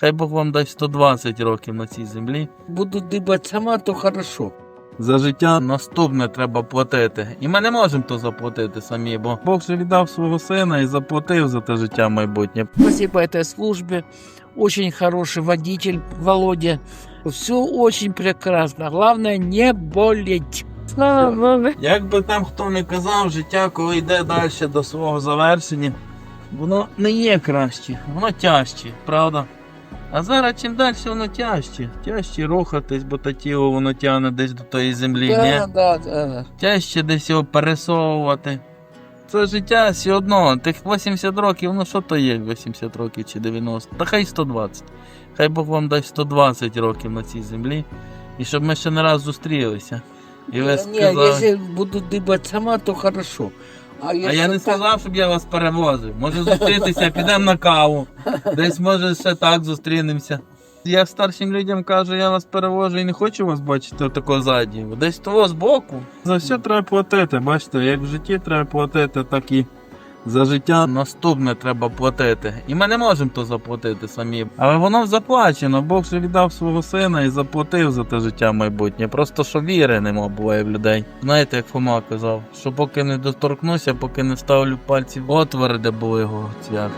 Хай Бог вам дасть 120 років на цій землі. Буду дибати сама, то хорошо. За життя наступне треба платити. І ми не можемо то заплатити самі, бо Бог же віддав свого сина і заплатив за те життя майбутнє. Спасибо этой службе. Очень хороший водитель Володя. Все очень прекрасно. Главное не болеть. Слава Богу. Як би там хто не казав, життя, коли йде далі до свого завершення, воно не є краще, воно тяжче, правда? А зараз чим далі воно тяжче. Тяжче рухатись, бо те тіло воно тягне десь до тої землі. ні? Да, да, да. Тяжче десь його пересовувати. Це життя все одно, тих 80 років, ну що то є 80 років чи 90, та хай 120. Хай Бог вам дасть 120 років на цій землі, і щоб ми ще не раз зустрілися. І ви сказали, если буду дыбать сама, то хорошо. А, а я не сказав, щоб я вас перевозив. Може зустрітися, підемо на каву. Десь може ще так зустрінемося. Я старшим людям кажу, я вас перевожу і не хочу вас бачити отако ззаді. Десь того збоку. За все треба платити. Бачите, як в житті треба платити, так і за життя наступне треба платити. І ми не можемо то заплатити самі. Але воно заплачено. Бог же віддав свого сина і заплатив за те життя майбутнє. Просто що віри нема буває в людей. Знаєте, як Фома казав, що поки не доторкнуся, поки не ставлю пальці в отвори, де були його цвяхи.